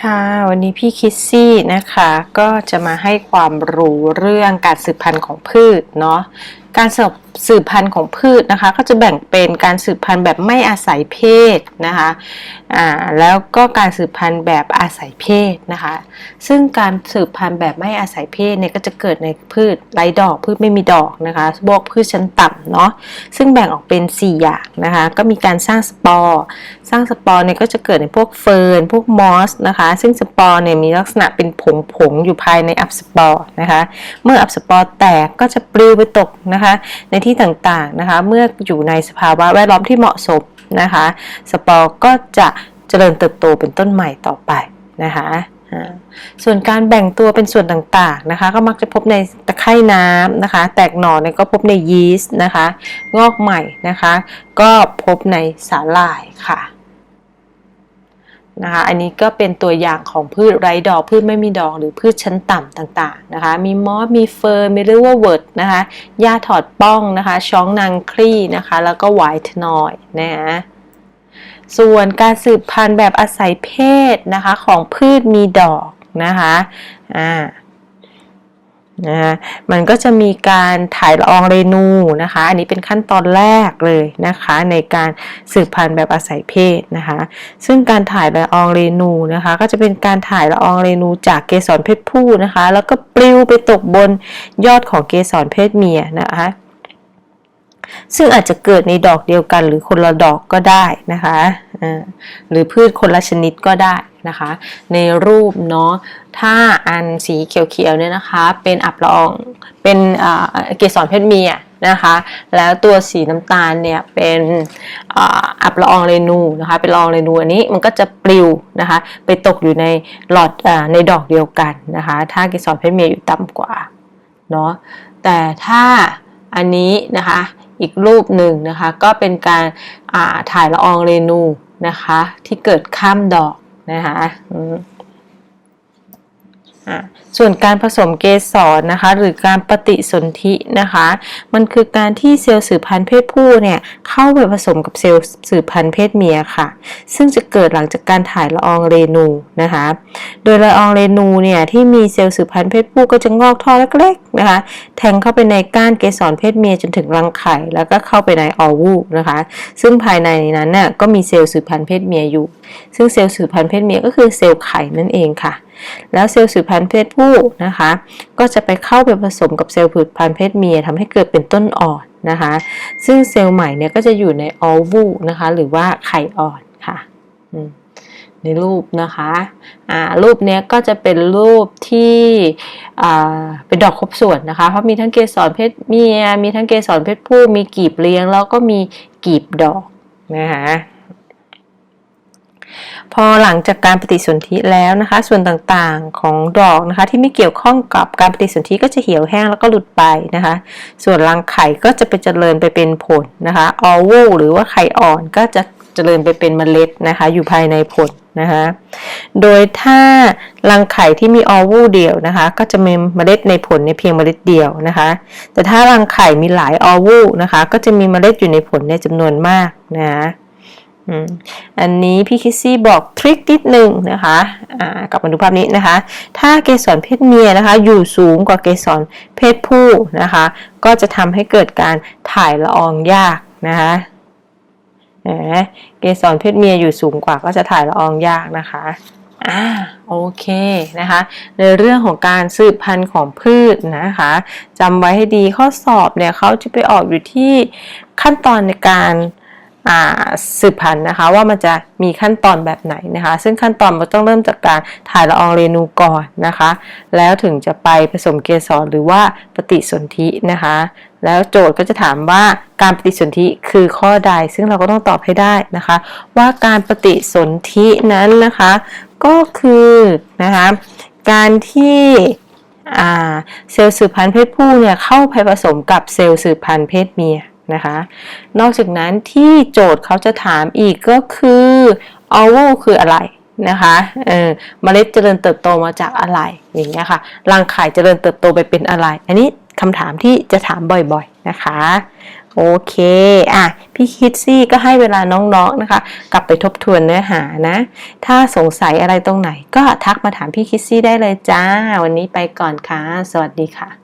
ค่ะวันนี้พี่คิสซี่นะคะก็จะมาให้ความรู้เรื่องการสืบพันธุ์ของพืชเนาะการสืบ สืบพันธุ์ของพืชนะคะ ก็จะแบ่งเป็นการสืบพันธุ์แบบไม่อาศัยเพศนะคะอ่าแล้วก็การสืบพันธุ์แบบอาศัยเพศนะคะ ซึ่งการสืบพันธุ์แบบไม่อาศัยเพศเนี่ยก็จะเกิดในพืชไร้ดอกพืชไม่มีดอกนะคะพวกพืชชั้นต่ำเนาะซึ่งแบ่งออกเป็น 4 อย่างนะคะ ก็มีการสร้างสปอร์ สร้างสปอร์เนี่ยก็จะเกิดในพวกเฟิร์นพวกมอสนะคะ ซึ่งสปอร์เนี่ยมีลักษณะเป็นผงผงๆอยู่ภายในอับสปอร์นะคะ เมื่ออับสปอร์แตกก็จะปลิวไปตกนะคะในที่ต่างๆนะคะ เมื่ออยู่ในสภาวะแวดล้อมที่เหมาะสมนะคะ สปอร์ก็จะเจริญเติบโตเป็นต้นใหม่ต่อไปนะคะส่วนการแบ่งตัวเป็นส่วนต่างๆนะคะ ก็มักจะพบในตะไคร่น้ำนะคะ แตกหน่อเนี่ยก็พบในยีสต์นะคะ งอกใหม่นะคะ ก็พบในสาหร่ายค่ะ นะคะ อันนี้ก็เป็นตัวอย่างของพืชไร้ดอก พืชไม่มีดอกหรือพืชชั้นต่ำต่างๆนะคะ มีมอส มีเฟอร์ มีริเวอร์เวิร์ดนะคะหญ้าถอดป้องนะคะ ช้องนางคลี่นะคะ แล้วก็ไวท์นอยนะคะส่วนการสืบพันธุ์แบบอาศัยเพศนะคะของพืชมีดอกนะคะ อ่า นะคะมันก็จะมีการถ่ายละอองเรนูนะคะ อันนี้เป็นขั้นตอนแรกเลยนะคะ ในการสืบพันธุ์แบบอาศัยเพศนะคะ ซึ่งการถ่ายละอองเรนูนะคะ ก็จะเป็นการถ่ายละอองเรนูจากเกสรเพศผู้นะคะ แล้วก็ปลิวไปตกบนยอดของเกสรเพศเมียนะคะซึ่งอาจจะเกิดในดอกเดียวกันหรือคนละดอกก็ได้นะคะ หรือพืชคนละชนิดก็ได้นะคะ ในรูปเนาะถ้าอันสีเขียวๆเนี่ยนะคะ เป็นอับละอองเป็นอ่าเกสรเพศเมียนะคะ แล้วตัวสีน้ำตาลเนี่ยเป็นอับละอองเรนูนะคะเป็นละอองเรนูอันนี้มันก็จะปลิวนะคะ ไปตกอยู่ในหลอดอในดอกเดียวกันนะคะ ถ้าเกสรเพศเมียอยู่ต่ำกว่าเนาะแต่ถ้าอันนี้นะคะอีกรูปหนึ่งนะคะก็เป็นการอ่าถ่ายละอองเรนู นะคะ ที่เกิดข้ามดอกนะคะอืมอะ ส่วนการผสมเกสรนะคะ หรือการปฏิสนธินะคะ มันคือการที่เซลล์สืบพันธุ์เพศผู้เนี่ยเข้าไปผสมกับเซลล์สืบพันธุ์เพศเมียค่ะ ซึ่งจะเกิดหลังจากการถ่ายละอองเรนูนะคะ โดยละอองเรนูเนี่ยที่มีเซลล์สืบพันธุ์เพศผู้ก็จะงอกท่อเล็กๆนะคะแทงเข้าไปในก้านเกสรเพศเมียจนถึงรังไข่แล้วก็เข้าไปในออวูนะคะ ซึ่งภายในนั้นน่ะก็มีเซลล์สืบพันธุ์เพศเมียอยู่ ซึ่งเซลล์สืบพันธุ์เพศเมียก็คือเซลล์ไข่นั่นเองค่ะแล้วเซลล์สืบพันธุ์เพศผู้นะคะ ก็จะไปเข้าไปผสมกับเซลล์สืบพันธุ์เพศเมียทำให้เกิดเป็นต้นอ่อนนะคะ ซึ่งเซลล์ใหม่เนี่ยก็จะอยู่ในออวูนะคะ หรือว่าไข่อ่อนค่ะในรูปนะคะอ่ารูปเนี้ยก็จะเป็นรูปที่อ่าเป็นดอกครบส่วนนะคะ เพราะมีทั้งเกสรเพศเมีย มีทั้งเกสรเพศผู้ มีกีบเลี้ยง แล้วก็มีกีบดอกนะคะ พอหลังจากการปฏิสนธิแล้วนะคะ ส่วนต่างๆของดอกนะคะ ที่ไม่เกี่ยวข้องกับการปฏิสนธิก็จะเหี่ยวแห้งแล้วก็หลุดไปนะคะ ส่วนรังไข่ก็จะไปเจริญไปเป็นผลนะคะออวูหรือว่าไข่อ่อนก็จะเจริญไปเป็นเมล็ดนะคะ อยู่ภายในผลนะคะ โดยถ้ารังไข่ที่มีออวูเดียวนะคะ ก็จะมีเมล็ดในผลในเพียงเมล็ดเดียวนะคะ แต่ถ้ารังไข่มีหลายออวูนะคะ ก็จะมีเมล็ดอยู่ในผลในจำนวนมากนะคะ อันนี้พี่คิสซี่บอกทริคนิดหนึ่งนะคะกลับมาดูภาพนี้นะคะ ถ้าเกสรเพศเมียนะคะอยู่สูงกว่าเกสรเพศผู้นะคะ ก็จะทำให้เกิดการถ่ายละอองยากนะคะเกสรเพศเมียอยู่สูงกว่าก็จะถ่ายละอองยากนะคะอ่าโอเคนะคะ ในเรื่องของการสืบพันธุ์ของพืชนะคะจำไว้ให้ดีข้อสอบเนี่ยเขาจะไปออกอยู่ที่ขั้นตอนในการ สืบพันธุ์นะคะว่ามันจะมีขั้นตอนแบบไหนนะคะ ซึ่งขั้นตอนมันต้องเริ่มจากการถ่ายละอองเรนูก่อนนะคะ แล้วถึงจะไปผสมเกสรหรือว่าปฏิสนธินะคะ แล้วโจทย์ก็จะถามว่าการปฏิสนธิคือข้อใด ซึ่งเราก็ต้องตอบให้ได้นะคะ ว่าการปฏิสนธินั้นนะคะ ก็คือนะคะการที่เซลล์สืบพันธุ์เพศผู้เนี่ยเข้าไปผสมกับเซลล์สืบพันธุ์เพศเมีย นะคะ นอกจากนั้นที่โจทย์เขาจะถามอีกก็คือออวูคืออะไรนะคะเออเมล็ดเจริญเติบโตมาจากอะไรอย่างเงี้ยค่ะรังไข่เจริญเติบโตไปเป็นอะไร อันนี้คำถามที่จะถามบ่อยๆนะคะ โอเค อะ พี่คิดซี่ก็ให้เวลาน้องๆนะคะ กลับไปทบทวนเนื้อหานะ ถ้าสงสัยอะไรตรงไหน ก็ทักมาถามพี่คิดซี่ได้เลยจ้า วันนี้ไปก่อนค่ะ สวัสดีค่ะ